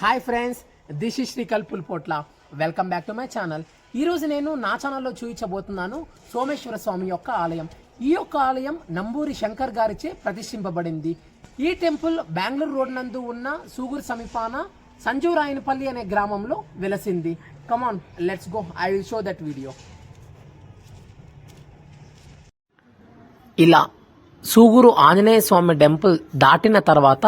Hi friends this is Srikal Pulpotla. Welcome back to my channel. ఈరోజు నేను నా ఛానల్లో చూపించబోతున్నాను సోమేశ్వర స్వామి యొక్క ఆలయం. ఈ యొక్క ఆలయం నంబూరి శంకర్ గారిచే ప్రతిష్ఠింపబడింది. ఈ టెంపుల్ బెంగళూరు రోడ్ నందు ఉన్న సూగూరు సమీపాన సంజూరాయనపల్లి అనే గ్రామంలో వెలసింది. Come on let's go I will show that video ఇలా సూగూరు ఆంజనేయ స్వామి టెంపుల్ దాటిన తర్వాత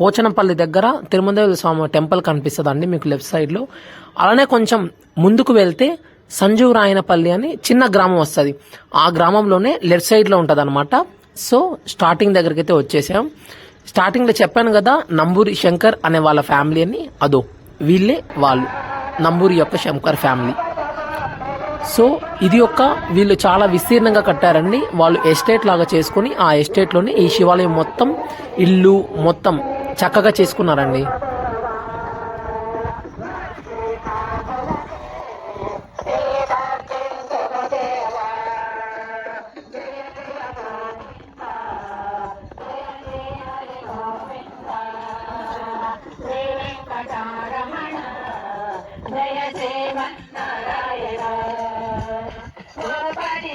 పోచనపల్లి దగ్గర తిరుమల స్వామి టెంపుల్ కనిపిస్తుందండి మీకు లెఫ్ట్ సైడ్లో. అలానే కొంచెం ముందుకు వెళ్తే సంజీవ్ రాయనపల్లి అని చిన్న గ్రామం వస్తుంది. ఆ గ్రామంలోనే లెఫ్ట్ సైడ్లో అనమాట సో స్టార్టింగ్ దగ్గరికి అయితే వచ్చేసాం. స్టార్టింగ్లో చెప్పాను కదా నంబూరి శంకర్ అనే వాళ్ళ ఫ్యామిలీ అని. అదో వీళ్ళే వాళ్ళు. నంబూరి యొక్క శంకర్ ఫ్యామిలీ సో ఇది ఒక వీళ్ళు చాలా విస్తీర్ణంగా కట్టారండి. వాళ్ళు ఎస్టేట్ లాగా చేసుకుని ఆ ఎస్టేట్లోని ఈ శివాలయం మొత్తం ఇల్లు మొత్తం చక్కగా చేసుకున్నారండి. జయ శ్రీమన్నారాయణ గోపడి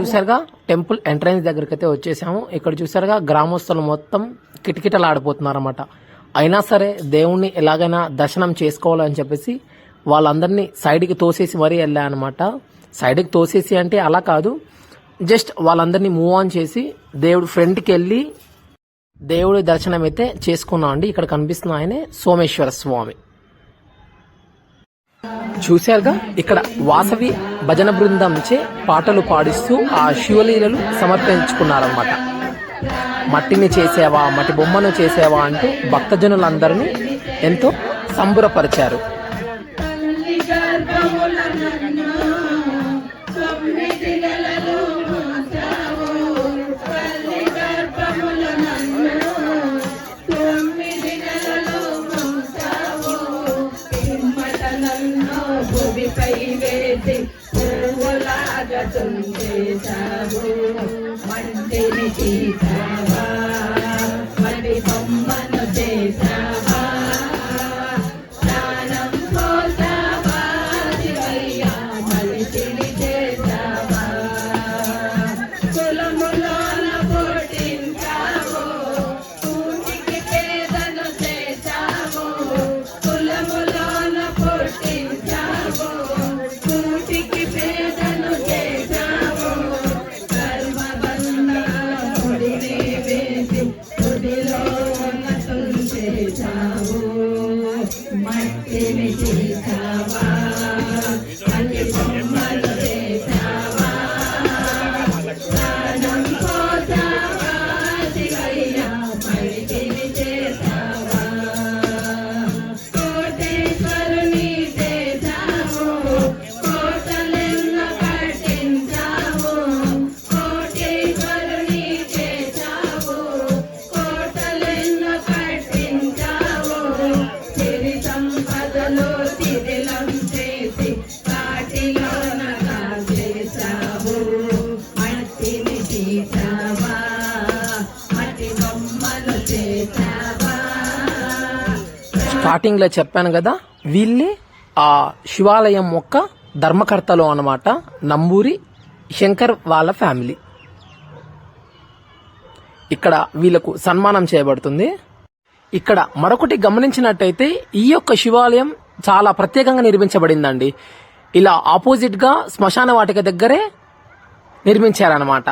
చూసారుగా టెంపుల్ ఎంట్రన్స్ దగ్గరికి అయితే వచ్చేసాము. ఇక్కడ చూసారుగా గ్రామస్తులు మొత్తం కిటకిటలాడిపోతున్నారు అయినా సరే దేవుణ్ణి ఎలాగైనా దర్శనం చేసుకోవాలని చెప్పేసి వాళ్ళందరినీ సైడ్కి తోసేసి మరీ వెళ్ళా అనమాట సైడ్కి తోసేసి అంటే అలా కాదు. జస్ట్ వాళ్ళందరినీ మూవ్ ఆన్ చేసి దేవుడు ఫ్రంట్కి వెళ్ళి దేవుడి దర్శనం అయితే చేసుకున్నాం అండి ఇక్కడ కనిపిస్తున్న ఆయనే సోమేశ్వర స్వామి. చూశారుగా? ఇక్కడ వాసవి భజన బృందంచే పాటలు పాడిస్తూ ఆ శివలీలలు సమర్పించుకున్నారన్నమాట. మట్టిని చేసేవా మట్టి బొమ్మను చేసేవా అంటూ భక్తజనులందరినీ ఎంతో సంబురపరిచారు. భూమిపై వేసి పువ్వులాగా తుంచేశావు స్టార్టింగ్లో చెప్పాను కదా వీళ్ళే ఆ శివాలయం యొక్క ధర్మకర్తలు అన్నమాట నంబూరి శంకర్ వాళ్ళ ఫ్యామిలీ. ఇక్కడ వీళ్ళకు సన్మానం చేయబడుతుంది. ఇక్కడ మరొకటి గమనించినట్టయితే ఈ యొక్క శివాలయం చాలా ప్రత్యేకంగా నిర్మించబడిందండి. ఇలా ఆపోజిట్గా శ్మశాన వాటిక దగ్గరే నిర్మించారనమాట